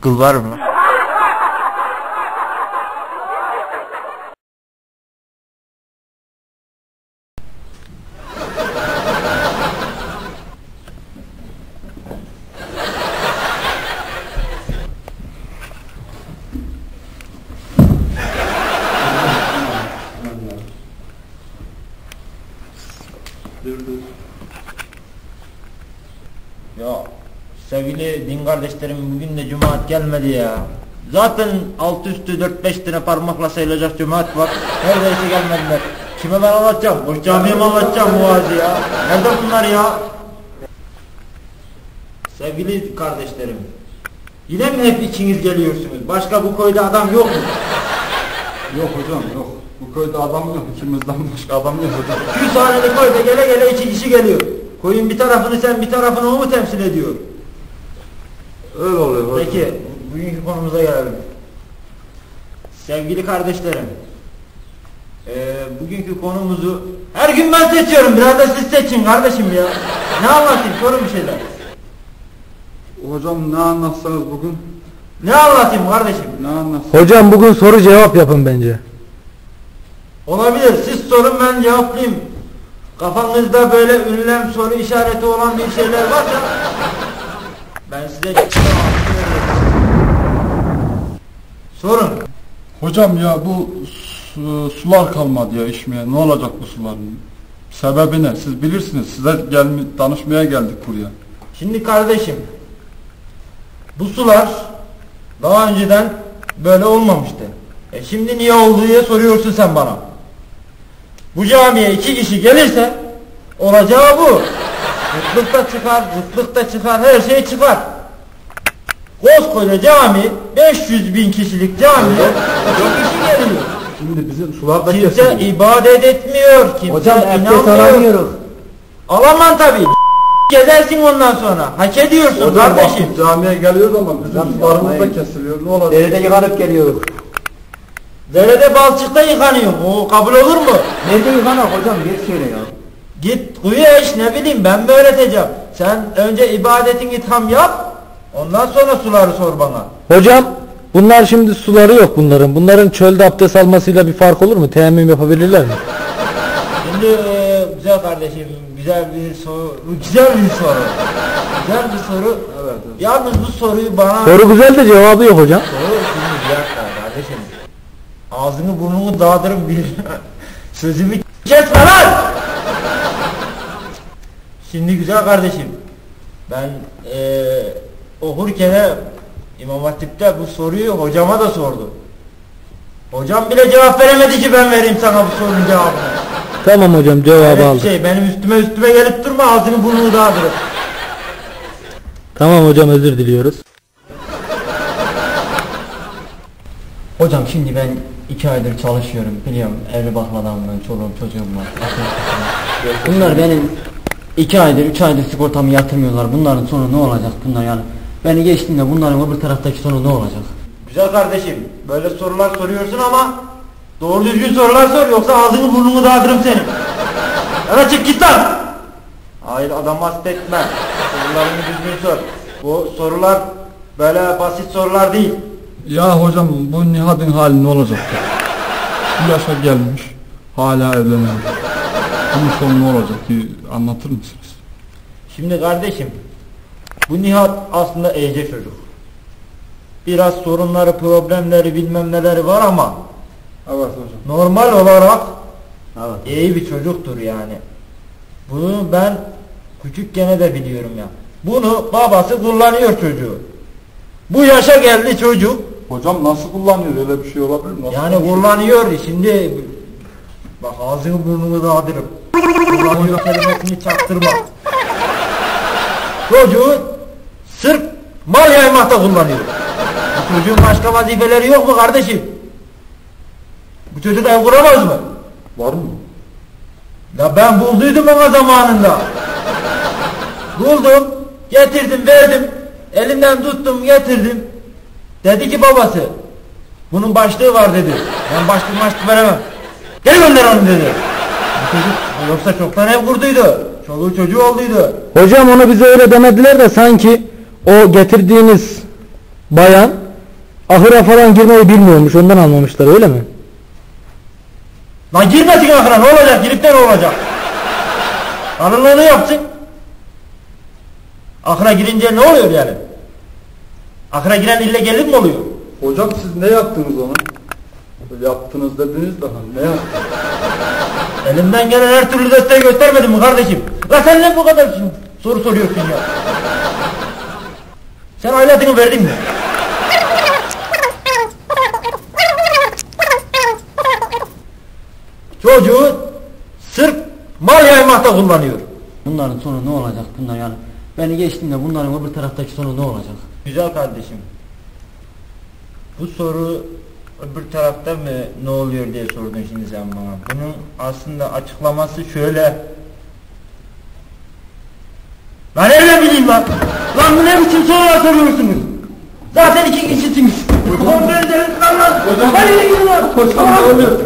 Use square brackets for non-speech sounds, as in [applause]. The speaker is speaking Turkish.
Kıl var mı? Ya sevgili din kardeşlerim bugün de cemaat gelmedi ya. Zaten alt üstü 4-5 tane parmakla sayılacak cemaat var. Neredeyse gelmediler. Kime ben anlatacağım? Boş camiye mi anlatacağım bu vaazı ya? Nerede bunlar ya? Sevgili kardeşlerim. Yine mi hep ikiniz geliyorsunuz? Başka bu köyde adam yok mu? Yok hocam yok. Bu köyde adam yok. İkimizden başka adam yok hocam. 200 haneli köyde gele gele iki kişi geliyor. Koyun bir tarafını sen bir tarafını o mu temsil ediyor? Öyle oluyor hocam. Peki bugünkü konumuza gelelim. Sevgili kardeşlerim. eee, bugünkü konumuzu her gün ben seçiyorum. Biraz da siz seçin kardeşim ya. Ne anlatayım? Sorun bir şeyler. Hocam ne anlatsanız bugün? Ne anlatayım kardeşim? Ne anlatsanız? Hocam bugün soru cevap yapın bence. Olabilir. Siz sorun ben cevaplayayım. Kafanızda böyle ünlem soru işareti olan bir şeyler varsa ben size sorun. Hocam ya bu su- sular kalmadı ya içmeye. Ne olacak bu suların? Sebebi ne? Siz bilirsiniz. Size gelmi danışmaya geldik buraya. Şimdi kardeşim bu sular daha önceden böyle olmamıştı. E şimdi niye oldu diye soruyorsun sen bana. Bu camiye iki kişi gelirse olacağı bu. Zıtlık da çıkar, zıtlık da çıkar, her şey çıkar. Koskoca cami, 500 bin kişilik camiye iki kişi geliyor. Şimdi bizim sular da Kimse ibadet etmiyor, kimse Hocam abdest alamıyoruz. Alaman tabii. Gezersin ondan sonra. Hak ediyorsun kardeşim. bak, camiye geliyoruz ama bizim sularımız da kesiliyor. Ne olacak? Derede yıkanıp geliyoruz. Derede balçıkta yıkanıyor. O kabul olur mu? Nerede yıkanak hocam? Geç söyle ya. Git kuyuya iş ne bileyim ben mi öğreteceğim. Sen önce ibadetini tam yap. Ondan sonra suları sor bana. Hocam bunlar şimdi suları yok bunların. Bunların çölde abdest almasıyla bir fark olur mu? Teyemmüm yapabilirler mi? Şimdi e, güzel kardeşim güzel bir soru. Güzel bir soru. Güzel bir soru. Evet, Yalnız bu soruyu bana Soru güzel de cevabı yok hocam. Soru şimdi bir dakika kardeşim. Ağzını burnunu dağıtırım bir [laughs] sözümü kesme lan! Şimdi güzel kardeşim. Ben eee okurken İmam Hatip'te bu soruyu hocama da sordum. Hocam bile cevap veremedi ki ben vereyim sana bu sorunun cevabını. Tamam hocam cevabı Evet, aldım. şey benim üstüme üstüme gelip durma ağzını burnunu dağıtırım. Tamam hocam özür diliyoruz. Hocam şimdi ben iki aydır çalışıyorum biliyorum evli ben çoluğum çocuğum var. Bunlar benim iki aydır üç aydır sigortamı yatırmıyorlar bunların sonu ne olacak bunlar yani. Beni geçtiğinde bunların öbür taraftaki sonu ne olacak? Güzel kardeşim böyle sorular soruyorsun ama doğru düzgün sorular sor yoksa ağzını burnunu dağıtırım senin. Evet çık git lan. Hayır adam etme. Sorularını düzgün sor. Bu sorular böyle basit sorular değil. Ya hocam bu Nihat'ın hali ne olacak? Bu yaşa gelmiş. Hala evlenememiş. Bunun sonu ne olacak? Bir anlatır mısınız? Şimdi kardeşim bu Nihat aslında ece çocuk. Biraz sorunları, problemleri, bilmem neleri var ama Evet hocam. normal olarak Evet. iyi bir çocuktur yani. Bunu ben küçükken de biliyorum ya. Bunu babası kullanıyor çocuğu. Bu yaşa geldi çocuk. Hocam nasıl kullanıyor? Öyle bir şey olabilir mi? Nasıl Yani kullanıyor şimdi bak ağzını burnunu dağıtırım. Kullanıyor kelimesini çaktırma. Çocuğu sırf mal yaymakta kullanıyor. Bu çocuğun başka vazifeleri yok mu kardeşim? Bu çocuk ev kuramaz mı? Var mı? Ya ben bulduydum ona zamanında. Buldum, getirdim, verdim. Elimden tuttum, getirdim. Dedi ki babası, bunun başlığı var dedi. Ben başlık başlık veremem. Gel gönder onu dedi. Çocuk Yoksa çoktan ev kurduydu. Çoluğu çocuğu olduydu. Hocam onu bize öyle demediler de sanki o getirdiğiniz bayan ahıra falan girmeyi bilmiyormuş ondan almamışlar öyle mi? Lan girmesin ahıra ne olacak? Girip de ne olacak? Arılığını yapsın. Ahıra girince ne oluyor yani? Ahıra giren ille gelip mi oluyor? Hocam siz ne yaptınız ona? Yaptınız dediniz daha ne yaptınız? Elimden gelen her türlü desteği göstermedim mi kardeşim? La sen ne bu kadar soru soruyorsun ya? Sen ailatını verdin mi? Çocuğu sırf mal yaymakta kullanıyor. Bunların sonu ne olacak bunlar yani? Beni geçtiğimde bunların öbür taraftaki sonu ne olacak? Güzel kardeşim. Bu soru öbür tarafta mı ne oluyor diye sordun şimdi sen bana. Bunun aslında açıklaması şöyle. Ben nereden bileyim lan? Lan bu ne biçim sorular soruyorsunuz? Zaten iki kişisiniz. Kontrol lan lan. Hadi gidin lan. Hocam ne oluyor?